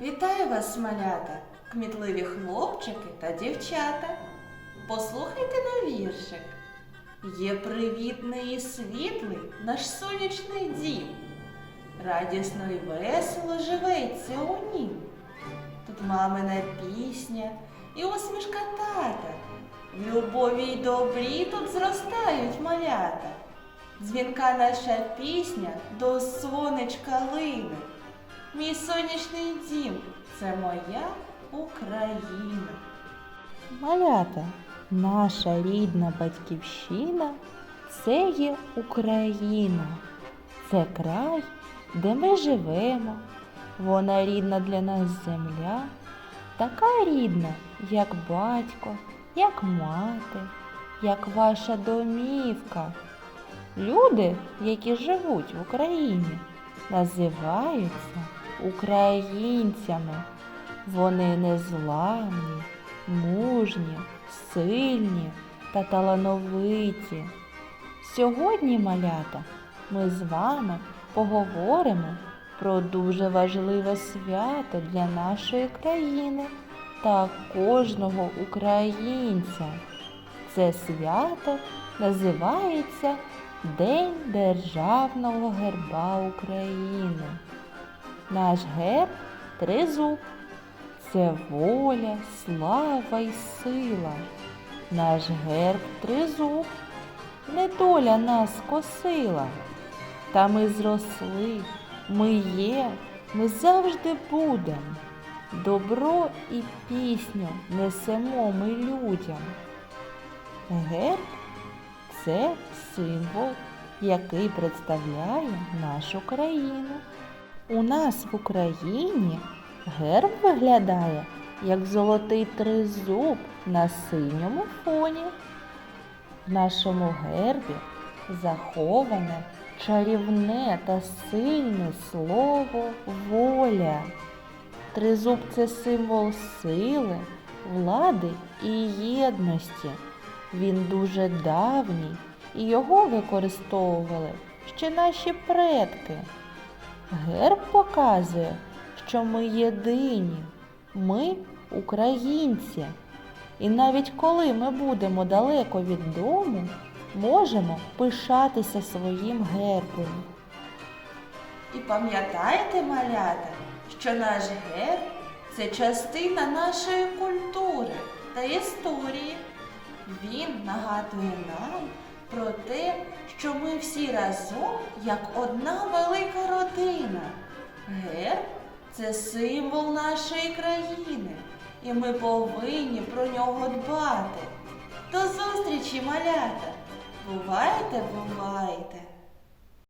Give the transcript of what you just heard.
Вітаю вас, малята, кмітливі хлопчики та дівчата. Послухайте на віршик. Є привітний і світлий наш сонячний дім. Радісно і весело живеться у нім. Тут мамина пісня і усмішка тата. В любові й добрі тут зростають малята. Дзвінка наша пісня до сонечка лине. Мій сонячний дім це моя Україна. Малята, наша рідна батьківщина це є Україна. Це край, де ми живемо. Вона рідна для нас земля, така рідна, як батько, як мати, як ваша домівка. Люди, які живуть в Україні, називаються українцями. Вони незламні, мужні, сильні та талановиті. Сьогодні, малята, ми з вами поговоримо про дуже важливе свято для нашої країни та кожного українця. Це свято називається День Державного герба України. Наш герб тризуб. Це воля, слава й сила. Наш герб тризуб, не доля нас косила. Та ми зросли, ми є, ми завжди будем. Добро і пісню несемо ми людям. Герб це символ, який представляє нашу країну. У нас в Україні герб виглядає як золотий тризуб на синьому фоні. В нашому гербі заховане чарівне та сильне слово воля. Тризуб це символ сили, влади і єдності. Він дуже давній і його використовували ще наші предки. Герб показує, що ми єдині, ми українці. І навіть коли ми будемо далеко від дому, можемо пишатися своїм гербом. І пам'ятайте, малята, що наш герб це частина нашої культури та історії. Він нагадує нам про те, що ми всі разом як одна велика родина. Герб це символ нашої країни, і ми повинні про нього дбати. До зустрічі, малята! Бувайте, бувайте!